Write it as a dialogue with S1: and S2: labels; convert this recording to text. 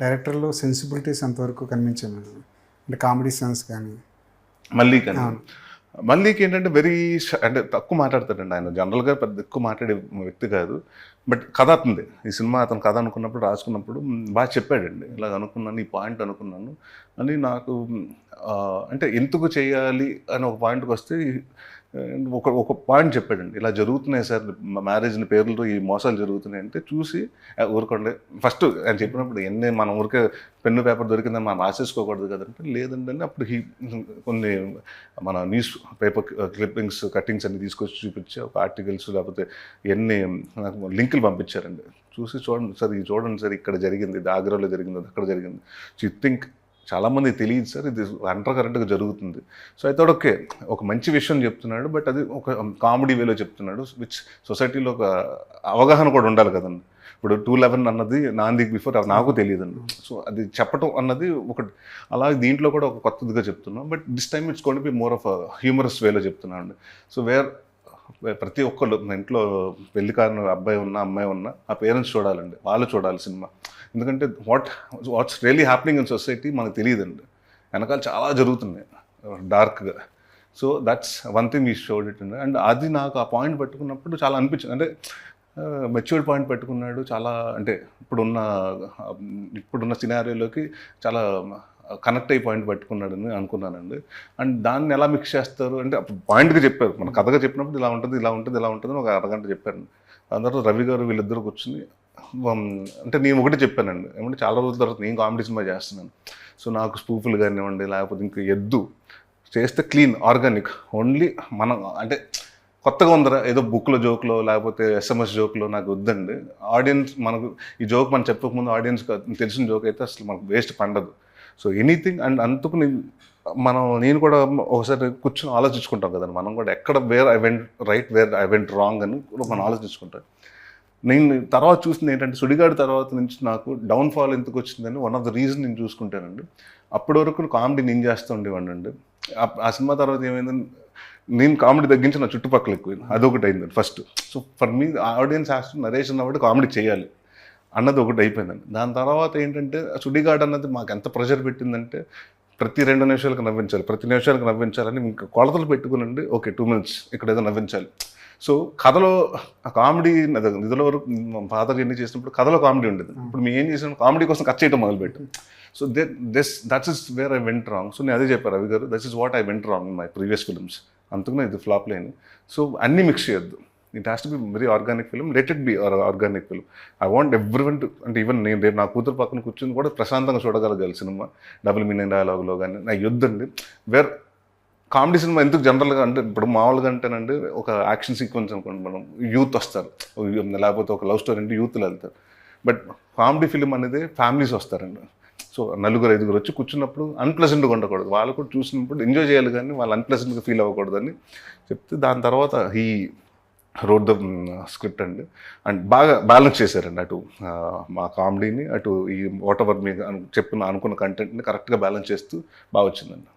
S1: డైరెక్టర్లో sensibilities ఎంతవరకు కనిపించాయి madam. అంటే కామెడీ సెన్స్ కానీ.
S2: మళ్ళీ కానీ మళ్ళీకి ఏంటంటే వెరీ అంటే తక్కువ మాట్లాడతాడండి ఆయన. జనరల్గా పెద్ద ఎక్కువ మాట్లాడే వ్యక్తి కాదు. బట్ కథ అతనిది. ఈ సినిమా అతను కథ అనుకున్నప్పుడు రాసుకున్నప్పుడు బాగా చెప్పాడండి. ఇలా అనుకున్నాను ఈ పాయింట్ అనుకున్నాను. అని నాకు అంటే ఎందుకు చేయాలి అని ఒక పాయింట్కి వస్తే ఒక ఒక పాయింట్ చెప్పాడండి. ఇలా జరుగుతున్నాయి సార్ మ్యారేజ్ని పేర్లతో ఈ మోసాలు జరుగుతున్నాయి అంటే చూసి ఊరుకోండి. ఫస్ట్ ఆయన చెప్పినప్పుడు ఎన్ని మనం ఊరికే పెన్ను పేపర్ దొరికిందని మనం రాసేసుకోకూడదు కదంటే లేదండి అప్పుడు హీ కొన్ని మన న్యూస్ పేపర్ క్లిప్పింగ్స్ కట్టింగ్స్ అన్ని తీసుకొచ్చి చూపించి ఒక ఆర్టికల్స్ లేకపోతే ఎన్ని నాకు లింకులు పంపించారండి. చూసి చూడండి సార్ ఇది చూడండి సార్ ఇక్కడ జరిగింది ఇది ఆగ్రాలో జరిగింది అక్కడ జరిగింది. సో యూ థింక్ చాలామంది తెలియదు సార్ ఇది అండర్ కరెంట్గా జరుగుతుంది. సో అయితే ఓకే ఒక మంచి విషయం చెప్తున్నాడు బట్ అది ఒక కామెడీ వేలో చెప్తున్నాడు విచ్ సొసైటీలో ఒక అవగాహన కూడా ఉండాలి కదండి. ఇప్పుడు టూ లెవెన్ అన్నది నాందికి బిఫోర్ నాకు తెలియదండి. సో అది చెప్పటం అన్నది ఒకటి అలాగే దీంట్లో కూడా ఒక కొత్తదిగా చెప్తున్నాం but this time it's gonna be more of humorous వేలో చెప్తున్నాను సో వేర్ ప్రతి ఒక్కళ్ళు మా ఇంట్లో పెళ్ళి కాని అబ్బాయి ఉన్నా అమ్మాయి ఉన్నా ఆ పేరెంట్స్ చూడాలండి. వాళ్ళు చూడాలి సినిమా. ఎందుకంటే what what's really happening in society మనకు తెలియదండి. వెనకాల చాలా జరుగుతున్నాయి డార్క్గా. So that's one thing I showed it and అది నాకు ఆ పాయింట్ పెట్టుకున్నప్పుడు చాలా అనిపించింది. అంటే మెచ్యూర్డ్ పాయింట్ పెట్టుకున్నాడు చాలా అంటే ఇప్పుడున్న ఇప్పుడున్న సినారియోలోకి చాలా కనెక్ట్ అయ్యి పాయింట్ పెట్టుకున్నాడని అనుకున్నానండి. అండ్ దాన్ని ఎలా మిక్స్ చేస్తారు? అంటే పాయింట్గా చెప్పారు. మన కథగా చెప్పినప్పుడు ఇలా ఉంటుంది ఇలా ఉంటుంది ఇలా ఉంటుంది ఒక అరగంట చెప్పారు. తర్వాత రవి గారు వీళ్ళిద్దరు కూర్చుని అంటే నేను ఒకటి చెప్పానండి. ఏమంటే చాలా రోజుల తర్వాత నేను కామెడీ సినిమా చేస్తున్నాను. సో నాకు స్పూఫులు కానివ్వండి లేకపోతే ఇంకా ఎద్దు చేస్తే క్లీన్ ఆర్గానిక్ ఓన్లీ మనం అంటే కొత్తగా ఉందరా ఏదో బుక్లో జోక్లో లేకపోతే ఎస్ఎంఎస్ జోక్లో నాకు వద్దండి. ఆడియన్స్ మనకు ఈ జోక్ మనం చెప్పకముందు ఆడియన్స్ తెలిసిన జోక్ అయితే అసలు మనకు వేస్ట్ పండదు. సో ఎనీథింగ్ అండ్ అందుకు నేను మనం నేను కూడా ఒకసారి కూర్చొని ఆలోచించుకుంటాం కదండి. మనం కూడా ఎక్కడ where I went right where I went wrong అని కూడా మనం ఆలోచించుకుంటాం. నేను తర్వాత చూసింది ఏంటంటే సుడిగాడు తర్వాత నుంచి నాకు డౌన్ఫాల్ ఎందుకు వచ్చిందని వన్ ఆఫ్ ద రీజన్ నేను చూసుకుంటానండి. అప్పటి వరకు కామెడీ నేను చేస్తూ ఉండేవాడిని అండి. ఆ- సినిమా తర్వాత ఏమైంది నేను కామెడీ తగ్గించి నా చుట్టుపక్కల ఎక్కువ అదొకటి అయింది first so for me audience action Naresh అన్నప్పుడు కామెడీ చేయాలి. అన్నది ఒకటి అయిపోయిందండి. దాని తర్వాత ఏంటంటే సుడిగాడు అన్నది మాకు ఎంత ప్రెషర్ పెట్టిందంటే ప్రతి రెండు నిమిషాలకు నవ్వించాలి ప్రతి నిమిషాలకు నవ్వించాలని ఇంకా కొలతలు పెట్టుకునండి. ఓకే టూ మినిట్స్ ఇక్కడ ఏదో నవ్వించాలి. సో కథలో కామెడీ నిధుల వరకు మా ఫాదర్ ఎన్ని చేసినప్పుడు కథలో కామెడీ ఉండేది. ఇప్పుడు మేము ఏం చేసాం కామెడీ కోసం కట్ చేయడం మొదలుపెట్టాం. So they this that's is where I went wrong. So నేను అదే చెప్పారు Ravi garu that's is what I went wrong in my previous films. అందుకనే ఇది ఫ్లాప్ లేని. సో అన్నీ మిక్స్ చేయొద్దు. It has to be very organic film let it be organic film I want every one to అంటే even నేను రేపు నా కూతురు పక్కన కూర్చొని కూడా ప్రశాంతంగా చూడగలగాలి సినిమా డబుల్ మీనింగ్ డైలాగ్లో కానీ నా యుద్ధండి వేర్ కామెడీ సినిమా ఎందుకు జనరల్గా అంటే ఇప్పుడు మామూలుగా అంటేనండి ఒక యాక్షన్ సీక్వెన్స్ అనుకోండి మనం యూత్ వస్తారు. లేకపోతే ఒక లవ్ స్టోరీ అంటే యూత్లు వెళ్తారు. బట్ కామెడీ ఫిలిం అనేది ఫ్యామిలీస్ వస్తారండి. సో నలుగురు ఐదుగురు వచ్చి కూర్చున్నప్పుడు అన్ప్లెజెంట్గా ఉండకూడదు. వాళ్ళు కూడా చూసినప్పుడు ఎంజాయ్ చేయాలి కానీ వాళ్ళు అన్ప్లెజెంట్గా ఫీల్ అవ్వకూడదని చెప్తే దాని తర్వాత ఈ రోడ్ ద స్క్రిప్ట్ అండి అండ్ బాగా బ్యాలెన్స్ చేశారండి అటు మా కామెడీని అటు ఈ వాట్ ఎవర్ మీ అను- చెప్పిన అనుకున్న కంటెంట్ని కరెక్ట్గా బ్యాలెన్స్ చేస్తూ బాగా వచ్చిందండి.